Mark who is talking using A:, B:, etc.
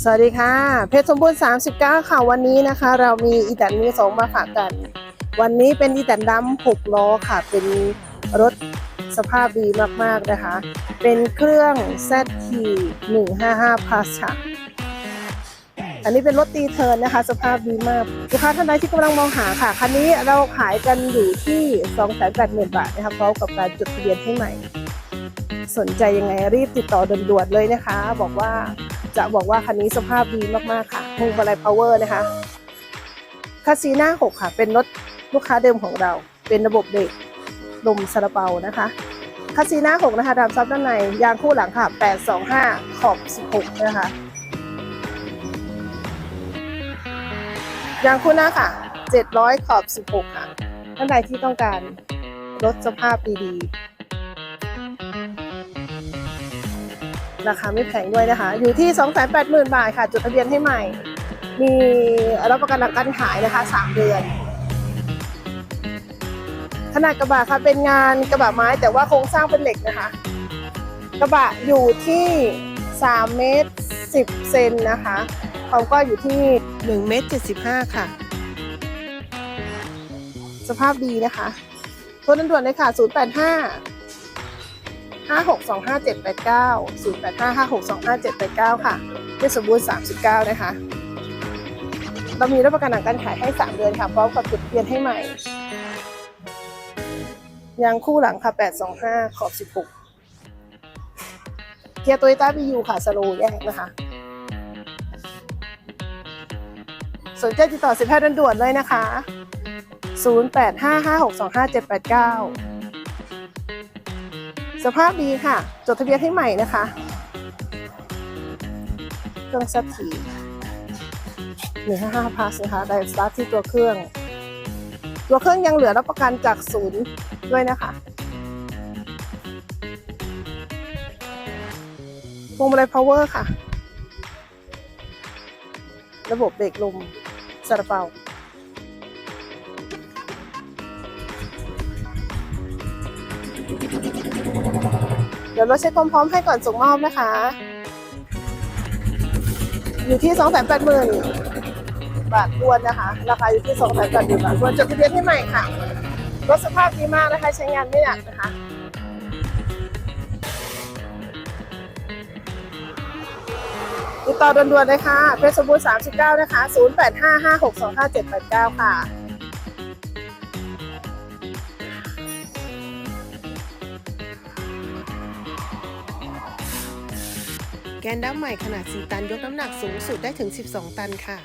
A: สวัสดีค่ะ เพชรสมบูรณ์ 39 ค่ะ วันนี้นะคะ เรามีอีแตนมือสองมาฝากกัน วันนี้เป็นอีแตนดำ6ล้อค่ะ เป็นรถสภาพดีมาก ๆ นะคะ เป็นเครื่อง ZT 155 Plus ค่ะอันนี้เป็นรถตีเทิร์นนะคะ สภาพดีมากลูกค้าท่านใดที่กำลังมองหาค่ะ คันนี้เราขายกันอยู่ที่ 280,000 บาทนะคะพร้อมกับการจดทะเบียนให้ใหม่ สนใจยังไงรีบติดต่อด่วนๆเลยนะคะ บอกว่า จะบอกว่าคันนี้สภาพดีมากๆค่ะพวงมาลัยพาวเวอร์นะคะคัสซีน้า6ค่ะ เป็นรถลูกค้าเดิมของเรา เป็นระบบเบรกลมซาลาเปานะคะคัสซีน้า6นะคะดามซับด้านใน ยางคู่หลังค่ะ 825 ขอบ 16 นะคะ ยางคู่หน้าค่ะ 700 ขอบ 16 ค่ะท่านใดที่ต้องการรถสภาพดีๆ ราคาไม่แพงด้วยนะคะ อยู่ที่ 280,000 บาทค่ะ จดทะเบียนให้ใหม่ มีรับประกันหลังการขายนะคะ 3 เดือน ขนาดกระบะค่ะเป็นงานกระบะไม้แต่ว่าโครงสร้างเป็นเหล็กนะคะ กระบะอยู่ที่ 3 เมตร 10 เซนนะคะความกว้างอยู่ที่1เมตร75 ค่ะ สภาพดีนะคะโทรด่วนเลยค่ะ 085 5625789 0855625789 ค่ะเทศบูรณ์39 นะคะ เรามีรับประกันหลังการขายให้ 3 เดือนค่ะ พร้อมกับจุดทะเบียนให้ใหม่ ยางคู่หลังค่ะ 825 ขอบ 16 เกียร์โตโยต้าบียูค่ะ สโลแยกนะคะ สนใจติดต่อสินค้าด่วนๆเลยนะคะ 0855625789 สภาพดีค่ะ จดทะเบียนให้ใหม่นะคะเครื่องซับทีหนึ่งห้าห้าพาสนะคะได้สตาร์ทที่ตัวเครื่อง ตัวเครื่องยังเหลือรับประกันจากศูนย์ด้วยนะคะพวงมาลัยพาวเวอร์ค่ะ ระบบเบรกลมซาลาเปา ดี๋ยวเราเช็คความพร้อมให้ก่อนส่งมอบนะคะ อยู่ที่2 8 0 0 0 0บาททวนนะคะ ราคาอยู่ที่2 8 0 0 0 0บาททวนจดทะเบียนให้ใหม่ค่ะรถสภาพดีมากนะคะ ใช้งานไม่หนักนะคะติดต่อด่วนๆเลยค่ะเพชรบูรณ์39 นะคะ 0855625789 ค่ะ แกนดั้มใหม่ขนาด 4 ตันยกน้ำหนักสูงสุดได้ถึง 12 ตันค่ะ